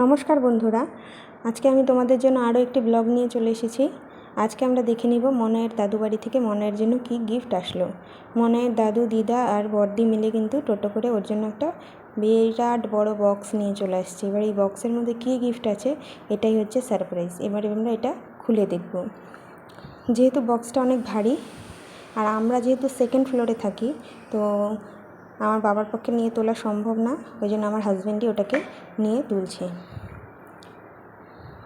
নমস্কার বন্ধুরা, আজকে আমি তোমাদের জন্য আরও একটি ব্লগ নিয়ে চলে এসেছি। আজকে আমরা দেখে নিব মনয়ের দাদু বাড়ি থেকে মনয়ের জন্য কি গিফট আসলো। মনয়ের দাদু, দিদা আর বর্দি মিলে কিন্তু টোটো করে ওর জন্য একটা বিরাট বড় বক্স নিয়ে চলে আসছে। এবার এই বক্সের মধ্যে কী গিফট আছে এটাই হচ্ছে সারপ্রাইজ। এবারে আমরা এটা খুলে দেখব। যেহেতু বক্সটা অনেক ভারী, আর আমরা যেহেতু সেকেন্ড ফ্লোরে থাকি, তো আমার বাবার পক্ষে নিয়ে তোলা সম্ভব না, ওই জন্য আমার হাজব্যান্ডই ওটাকে নিয়ে তুলছে।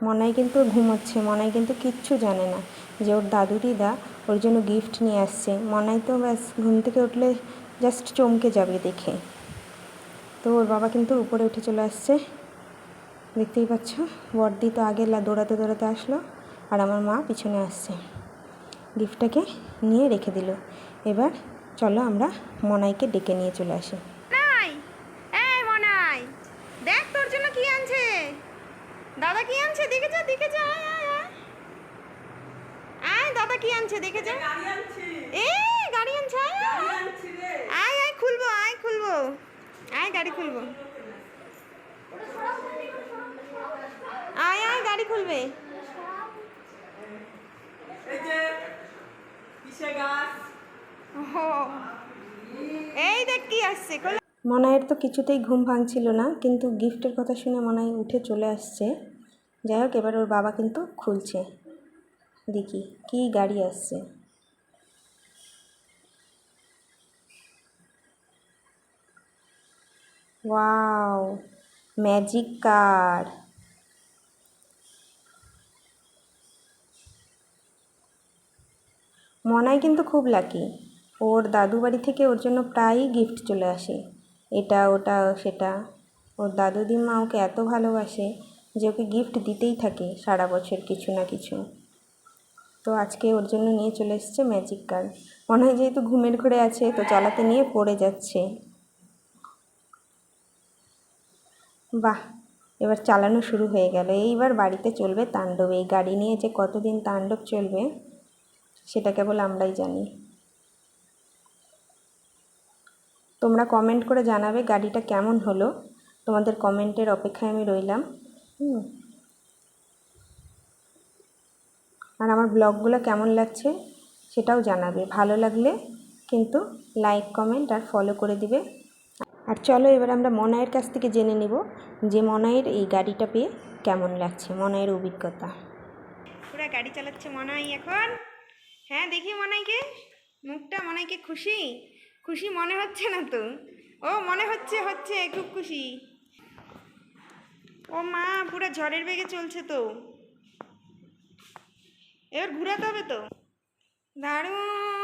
মনাই কিন্তু ঘুমোচ্ছে, মনাই কিন্তু কিচ্ছু জানে না যে ওর দাদু দিদা ওর জন্য গিফট নিয়ে আসছে। মনাই তো ব্যাস ঘুম থেকে উঠলে জাস্ট চমকে যাবে দেখে। তো ওর বাবা কিন্তু উপরে উঠে চলে আসছে। দেখতেই পাচ্ছ, বর্দি তো আগে দৌড়াতে দৌড়াতে আসলো আর আমার মা পিছনে আসছে। গিফটটাকে নিয়ে রেখে দিল। এবার চলো আমরা মনাইকে ডেকে নিয়ে চলে আসি। এই মনাই! দেখ তোর জন্য কি আনছে। দাদা কি আনছে? দেখে যা দেখে যা আয় আয় আয়। আয় দাদা কি আনছে? দেখে যা। এ গাড়ি আনছে আয়। আয়, আয় আয় আয় খুলবো আয় খুলবো। আয় গাড়ি খুলবো। আয় আয় গাড়ি খুলবে। এই যে কিসে গাছ? এই দেখ কি আসছে খোলো মনাইয়ের তো কিছুতেই ঘুম ভাঙছিল না, কিন্তু গিফটের কথা শুনে মনাই উঠে চলে আসছে। যাই হোক, এবার ওর বাবা কিন্তু খুলছে। দেখি, কি গাড়ি আসছে। Wow, magic car. মনাই কিন্তু খুব লাকি। ওর দাদু বাড়ি থেকে ওর জন্য প্রায়ই গিফট চলে আসে। এটা, ওটা, সেটা। ওর দাদু দিমা ওকে এত ভালোবাসে যে ওকে গিফট দিতেই থাকে সারা বছর কিছু না কিছু। তো আজকে ওর জন্য নিয়ে চলে এসেছে ম্যাজিক কার মনে হয় যেহেতু ঘুমের ঘরে আছে, তো চালাতে নিয়ে পড়ে যাচ্ছে। বাহ, এবার চালানো শুরু হয়ে গেল। এইবার বাড়িতে চলবে তাণ্ডব। এই গাড়ি নিয়ে যে কতদিন তাণ্ডব চলবে, সেটা কেবল আমরাই জানি। তোমরা কমেন্ট করে জানাবে গাড়িটা কেমন হলো। তোমাদের কমেন্টের অপেক্ষায় আমি রইলাম। হুম। আর আমার ব্লগগুলো কেমন লাগছে সেটাও জানাবে। ভালো লাগলে কিন্তু লাইক কমেন্ট আর ফলো করে দিবে। আর চলো এবার আমরা মনায়ের কাছ থেকে জেনে নিব যে মনায়ের এই গাড়িটা পেয়ে কেমন লাগছে, মনায়ের অভিজ্ঞতা। পুরা গাড়ি চালাচ্ছে মনাই এখন। হ্যাঁ দেখি মনাইকে। মুখটা মনাইকে খুশি? খুশি মনে হচ্ছে না তো? ও, মনে হচ্ছে হচ্ছে, খুব খুশি। ও মা, পুরো ঝড়ের বেগে চলছে তো। এবার ঘুরাতে হবে তো? দারুণ!